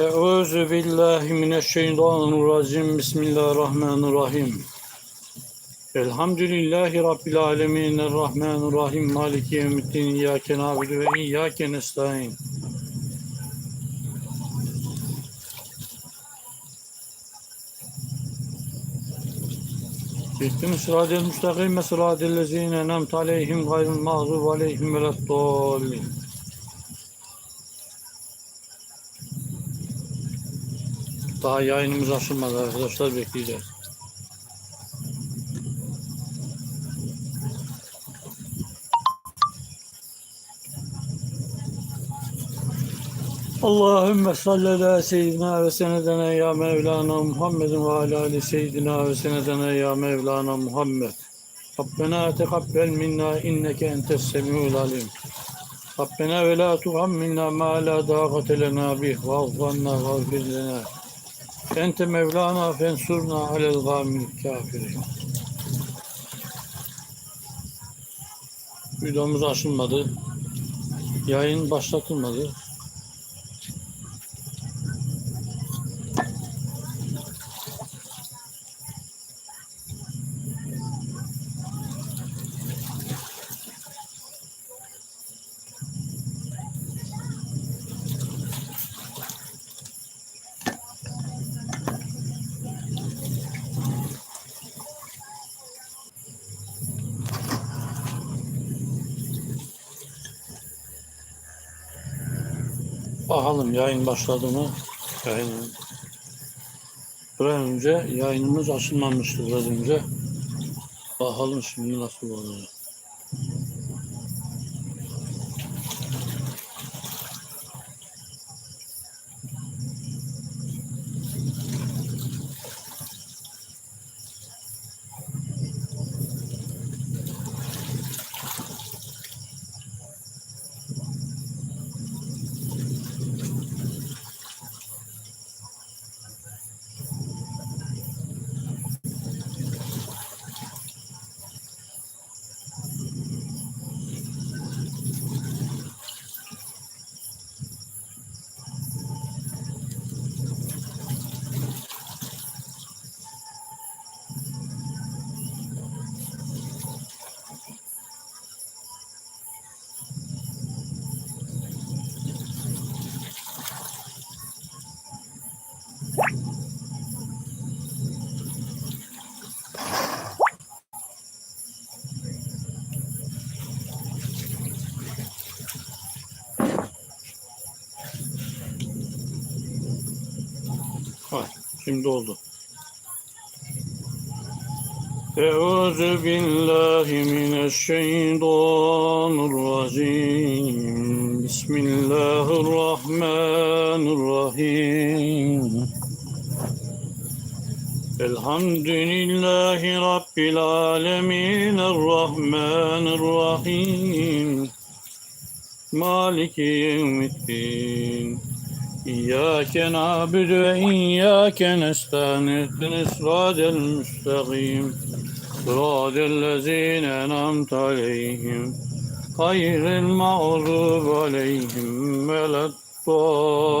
Euzu billahi mineşşeytanirracim. Bismillahirrahmanirrahim. Elhamdülillahi rabbil alamin. Errahmanirrahim. Maliki yevmiddin. İyyake na'budu ve iyyake nestaîn. İhdinas sıratel müstakim ve sıratel lezîne en'amte aleyhim gayril mağdubi aleyhim veleddâllin. Daha yayınımız açılmadı arkadaşlar bekleyeceğiz. Allahümme salli ala seyyidina ve senedena ya Mevlana Muhammedin ve ala ali seyyidina ve senedena ya Mevlana Muhammed. Rabbena tekabbel minna inneke entes semiul alim. Rabbena ve la tuhammilna ma la dâgate lena bih ve afvanna ve lena. Ente Mevlana fensurna alel gâmil kafirin. Videomuz açılmadı. Yayın başlatılmadı. Bakalım yayın başladı mı? Yayın. Biraz önce yayınımız açılmamıştı biraz önce. Bakalım şimdi nasıl olacak. Şimdi oldu. Euzu billahi mineşşeytanirracim. Bismillahirrahmanirrahim. Elhamdülillahi Rabbil alemin. Errahmanirrahim. Maliki yevmiddin. İyyâke nâbidu ve iyyâke nestânihdin sırâdel müstakîm. Sırâdel lezîne en'amte aleyhim. Hayril mağdûb aleyhim ve leddâllin.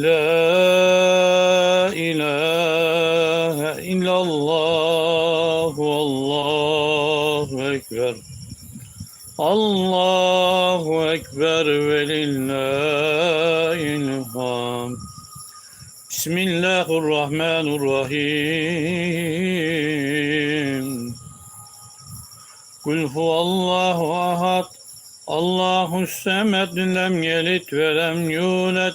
La ilahe illallah Allahu Ekber. Allahu Ekber ve lillahilham Bismillahirrahmanirrahim. Kul huvallahu ahad. Allahu semed lem yelit ve lem yulet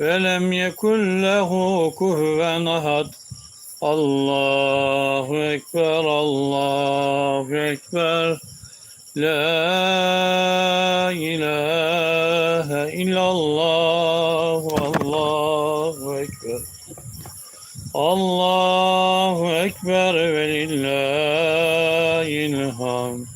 Velem yekun lehu kuhven ahad. Allahu Ekber, Allahu Ekber. La ilahe illallah, Allahu Ekber. Allahu Ekber ve lillahil hamd.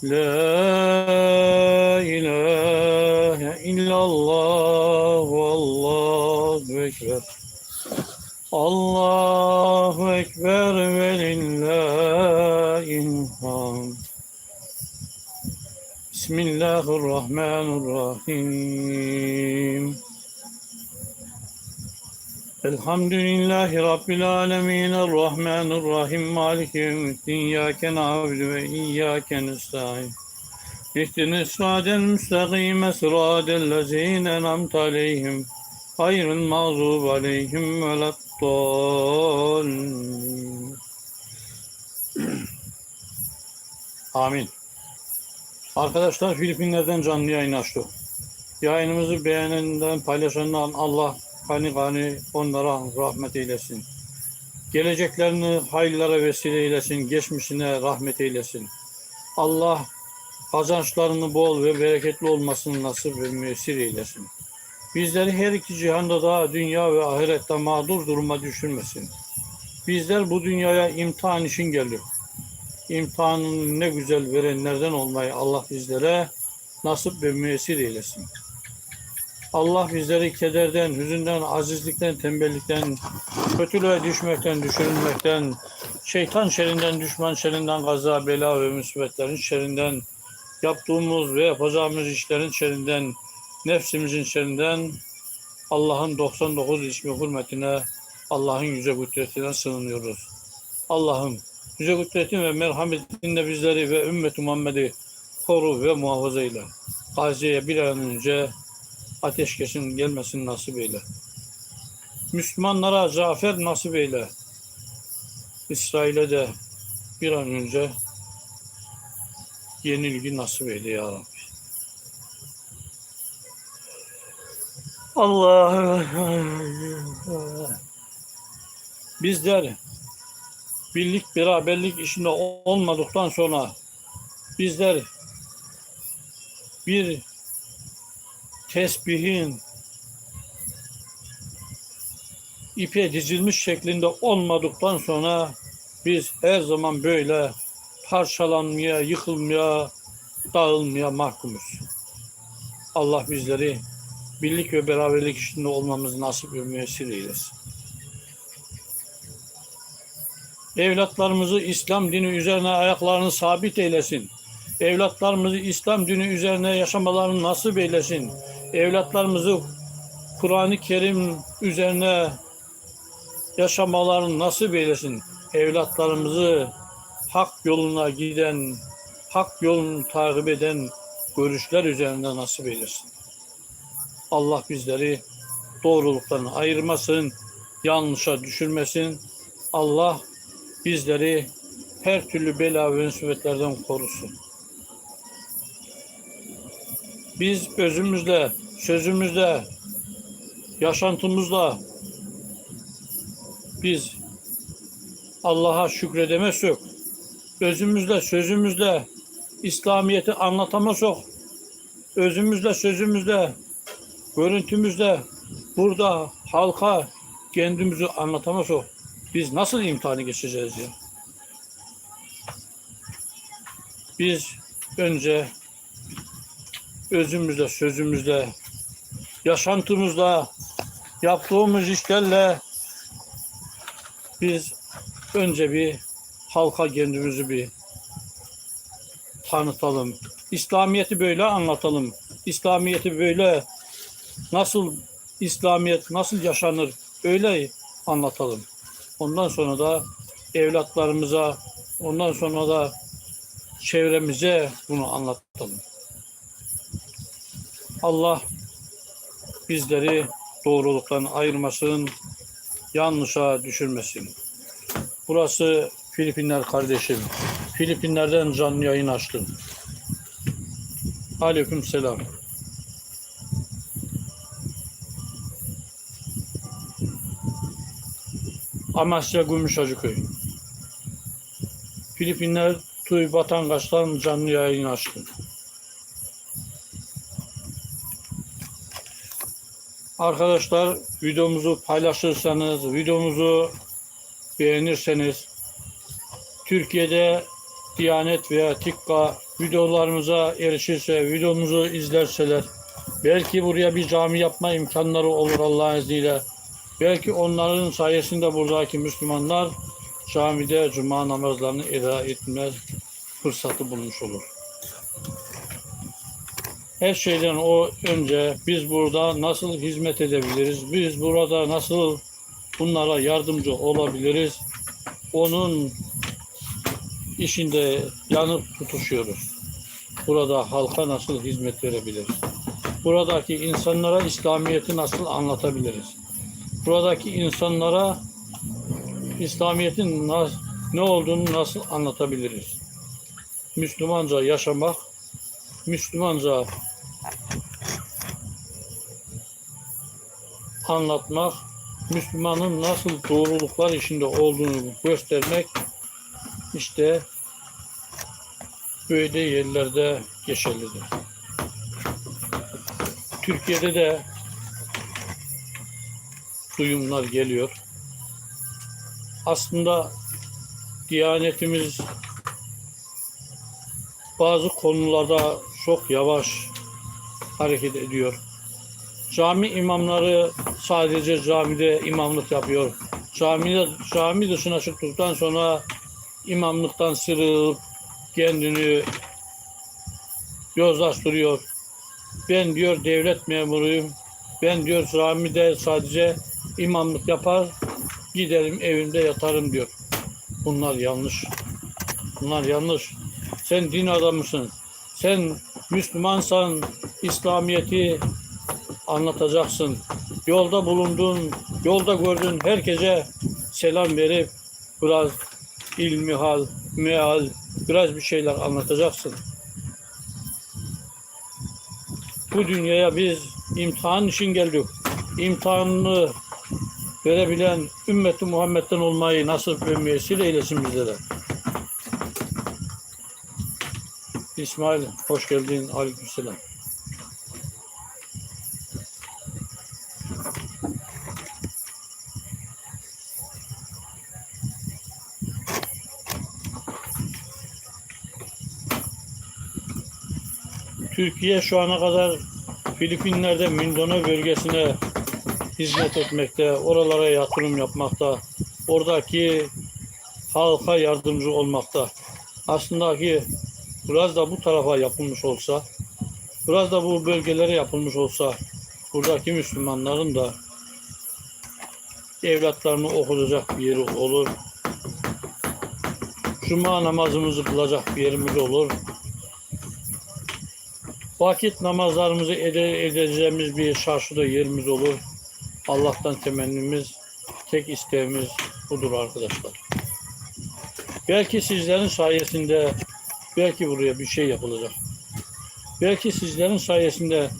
La ilahe illallah Allahu Ekber. Allahu Ekber ve lillahin hamd Bismillahirrahmanirrahim. Elhamdülillahi Rabbil Alemin, Errahmanirrahim, Maliki Yevmiddin, İyyâke na'budu ve İyyâke nestaîn. İhdine sıratel müstakime sıratel lezîne en'amte aleyhim. Hayrul mağzûb aleyhim ve. Amin. Arkadaşlar Filipinler'den canlı yayın açtı. Yayınımızı beğenenden, paylaşandan Allah gani gani onlara rahmet eylesin. Geleceklerini hayırlara vesile eylesin, geçmişine rahmet eylesin. Allah kazançlarını bol ve bereketli olmasını nasip ve müessir eylesin. Bizleri her iki cihanda da dünya ve ahirette mağdur duruma düşürmesin. Bizler bu dünyaya imtihan için geldik. İmtihanını ne güzel verenlerden olmayı Allah bizlere nasip ve müessir eylesin. Allah bizleri kederden, hüzünden, azizlikten, tembellikten, kötülüğe düşmekten, düşürülmekten, şeytan şerinden, düşman şerinden, gaza, bela ve musibetlerin şerinden, yaptığımız ve yapacağımız işlerin şerinden, nefsimizin şerinden, Allah'ın 99 ismi hürmetine, Allah'ın yüce kudretine sığınıyoruz. Allah'ım yüce kudretin ve merhametinle bizleri ve ümmet-i Muhammed'i koru ve muhafaza eyle. Gazi'ye bir an önce ateşkesin gelmesini nasip eyle. Müslümanlara zafer nasip eyle. İsrail'e de bir an önce yenilgi nasip eyle ya Rabbi. Allah bizler birlik beraberlik içinde olmadıktan sonra bizler bir tesbihin ipe dizilmiş şeklinde olmadıktan sonra biz her zaman böyle parçalanmaya, yıkılmaya, dağılmaya mahkumuz. Allah bizleri birlik ve beraberlik içinde olmamız nasip ve müessir eylesin. Evlatlarımızı İslam dini üzerine ayaklarını sabit eylesin. Evlatlarımızı İslam dini üzerine yaşamalarını nasip eylesin. Evlatlarımızı Kur'an-ı Kerim üzerine yaşamalarını nasip eylesin. Evlatlarımızı hak yoluna giden, hak yolunu takip eden görüşler üzerinde nasip eylesin. Allah bizleri doğruluktan ayırmasın, yanlışa düşürmesin. Allah bizleri her türlü bela ve musibetlerden korusun. Biz özümüzle, sözümüzle, yaşantımızla biz Allah'a şükredemezsek, özümüzle, sözümüzle İslamiyet'i anlatamazsak özümüzle, sözümüzle, görüntümüzle burada halka kendimizi anlatamazsak biz nasıl imtihanı geçeceğiz ya? Biz önce özümüzle, sözümüzle, yaşantımızla, yaptığımız işlerle biz önce bir halka kendimizi bir tanıtalım. İslamiyet'i böyle anlatalım. İslamiyet'i böyle nasıl İslamiyet nasıl yaşanır öyle anlatalım. Ondan sonra da evlatlarımıza, ondan sonra da çevremize bunu anlatalım. Allah bizleri doğruluktan ayırmasın, yanlışa düşürmesin. Burası Filipinler kardeşim. Filipinler'den canlı yayın açtım. Aleyküm selam. Amasya Gümüşhacıköy. Filipinler Tuy Batangaç'tan canlı yayın açtım. Arkadaşlar videomuzu paylaşırsanız, videomuzu beğenirseniz Türkiye'de Diyanet veya TİKKA videolarımıza erişirse, videomuzu izlerseler belki buraya bir cami yapma imkanları olur Allah'ın izniyle. Belki onların sayesinde buradaki Müslümanlar camide cuma namazlarını eda etme fırsatı bulmuş olur. Her şeyden o önce biz burada nasıl hizmet edebiliriz? Biz burada nasıl bunlara yardımcı olabiliriz? Onun işinde yanıp tutuşuyoruz. Burada halka nasıl hizmet verebiliriz? Buradaki insanlara İslamiyet'i nasıl anlatabiliriz? Buradaki insanlara İslamiyet'in ne olduğunu nasıl anlatabiliriz? Müslümanca yaşamak, Müslümanca anlatmak, Müslümanın nasıl doğruluklar içinde olduğunu göstermek işte böyle yerlerde geçerlidir. Türkiye'de de duyumlar geliyor. Aslında Diyanetimiz bazı konularda çok yavaş hareket ediyor. Cami imamları sadece camide imamlık yapıyor. Cami, cami dışına çıktıktan sonra imamlıktan sıyrılıp kendini yozlaştırıyor. Ben diyor devlet memuruyum. Ben diyor camide sadece imamlık yapar, giderim evimde yatarım diyor. Bunlar yanlış. Bunlar yanlış. Sen din adamısın. Sen Müslümansan İslamiyet'i anlatacaksın. Yolda bulunduğun, yolda gördüğün herkese selam verip biraz ilmihal, meal, biraz bir şeyler anlatacaksın. Bu dünyaya biz imtihan için geldik. İmtihanını verebilen ümmeti Muhammed'den olmayı nasip ve müyesir eylesin bizlere. İsmail hoş geldin. Aleykümselam. Türkiye şu ana kadar Filipinler'de Mindanao bölgesine hizmet etmekte, oralara yatırım yapmakta, oradaki halka yardımcı olmakta. Aslında ki biraz da bu tarafa yapılmış olsa, biraz da bu bölgelere yapılmış olsa, buradaki Müslümanların da evlatlarını okutacak bir yeri olur. Cuma namazımızı kılacak bir yerimiz olur. Vakit namazlarımızı ede, edeceğimiz bir şarşıda yerimiz olur. Allah'tan temennimiz, tek isteğimiz budur arkadaşlar. Belki sizlerin sayesinde belki buraya bir şey yapılacak. Belki sizlerin sayesinde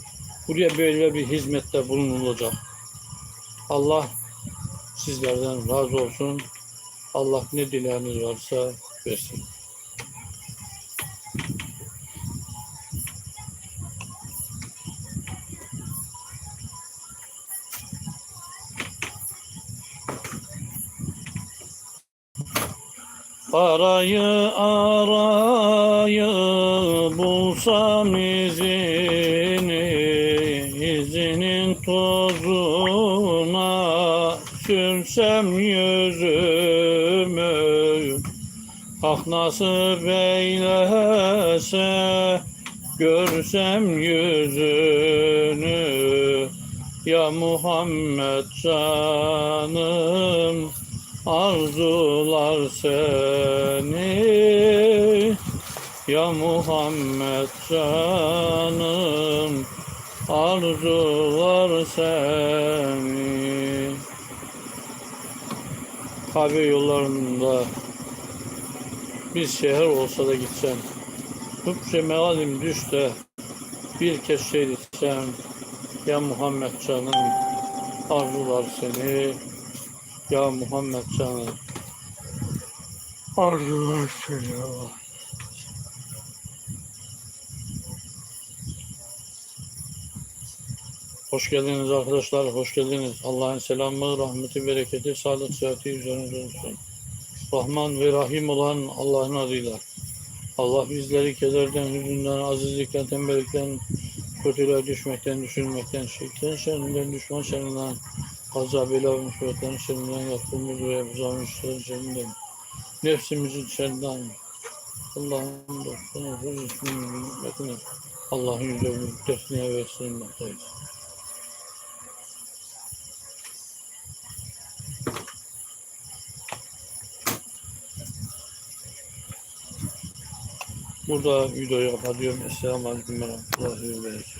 buraya böyle bir hizmette bulunulacak. Allah sizlerden razı olsun. Allah ne dileğiniz varsa versin. Arayı arayı bulsam izini izinin tozuna sürsem yüzümü. Ah nasip eylese görsem yüzünü. Ya Muhammed canım arzular seni Ya Muhammed canım. Arzular seni. Kahve yollarında bir şehir olsa da gitsem Hüpçe mealim düş de bir kez şey ditsem Ya Muhammed canım arzular seni Ya Muhammed canım arzular Allah. Hoş geldiniz arkadaşlar, hoş geldiniz. Allah'ın selamı, rahmeti, bereketi, sağlık, sıhhati üzerinize olsun. Rahman ve Rahim olan Allah'ın adıyla. Allah bizleri kederden, hüzünden, azizlikten, tembellikten, kötülüğe düşmekten, düşünmekten, şeytan şerrinden, düşman şerrinden, azabıyla ve musibetlerin şerrinden, yaptığımız ve yapacağımız şerrinden, nefsimizin şerrinden, Allah'ın dostuna, huzurunun hürmetine, Allah'ın yüzünü defneye ve sığınmaktayız. Burada videoyu kapatıyorum. Esselamu Aleyküm ve Rahmetullahi ve Berekatuhu.